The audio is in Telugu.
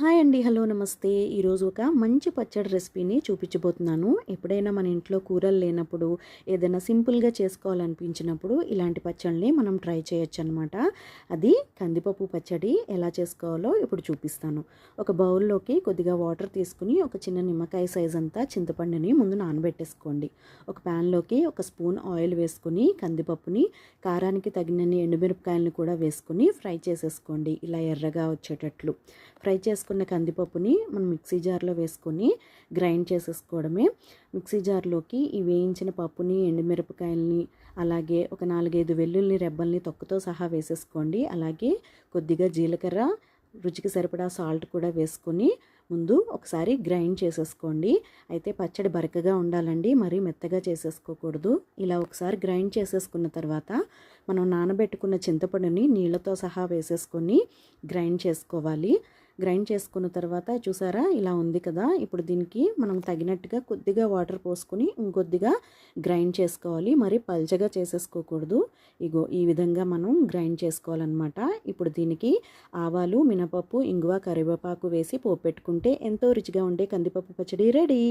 హాయ్ అండి. హలో నమస్తే. ఈరోజు ఒక మంచి పచ్చడి రెసిపీని చూపించబోతున్నాను. ఎప్పుడైనా మన ఇంట్లో కూరలు లేనప్పుడు ఏదైనా సింపుల్గా చేసుకోవాలనిపించినప్పుడు ఇలాంటి పచ్చడిని మనం ట్రై చేయొచ్చు అనమాట అది కందిపప్పు పచ్చడి ఎలా చేసుకోవాలో ఇప్పుడు చూపిస్తాను. ఒక బౌల్లోకి కొద్దిగా వాటర్ తీసుకుని ఒక చిన్న నిమ్మకాయ సైజ్ అంతా చింతపండుని ముందు నానబెట్టేసుకోండి. ఒక ప్యాన్లోకి ఒక స్పూన్ ఆయిల్ వేసుకుని కందిపప్పుని కారానికి తగినన్ని ఎండుమిరపకాయలను కూడా వేసుకుని ఫ్రై చేసేసుకోండి. ఇలా ఎర్రగా వచ్చేటట్లు. ఫ్రై చేసుకున్న కందిపప్పుని మనం మిక్సీ జార్లో వేసుకొని గ్రైండ్ చేసేసుకోవడమే. మిక్సీ జార్లోకి ఈ వేయించిన పప్పుని ఎండుమిరపకాయలని అలాగే ఒక నాలుగైదు వెల్లుల్లి రెబ్బల్ని తొక్కతో సహా వేసేసుకోండి. అలాగే కొద్దిగా జీలకర్ర రుచికి సరిపడా సాల్ట్ కూడా వేసుకొని ముందు ఒకసారి గ్రైండ్ చేసేసుకోండి. అయితే పచ్చడి బరకగా ఉండాలండి మరీ మెత్తగా చేసేసుకోకూడదు. ఇలా ఒకసారి గ్రైండ్ చేసేసుకున్న తర్వాత మనం నానబెట్టుకున్న చింతపండుని నీళ్ళతో సహా వేసేసుకొని గ్రైండ్ చేసుకోవాలి. గ్రైండ్ చేసుకున్న తర్వాత చూసారా ఇలా ఉంది కదా. ఇప్పుడు దీనికి మనం తగినట్టుగా కొద్దిగా వాటర్ పోసుకొని ఇంకొద్దిగా గ్రైండ్ చేసుకోవాలి. మరి పల్చగా చేసేసుకోకూడదు. ఇగో ఈ విధంగా మనం గ్రైండ్ చేసుకోవాలన్నమాట. ఇప్పుడు దీనికి ఆవాలు మినపప్పు ఇంగువ కరివేపాకు వేసి పోపెట్టుకుంటే ఎంతో రుచిగా ఉండే కందిపప్పు పచ్చడి రెడీ.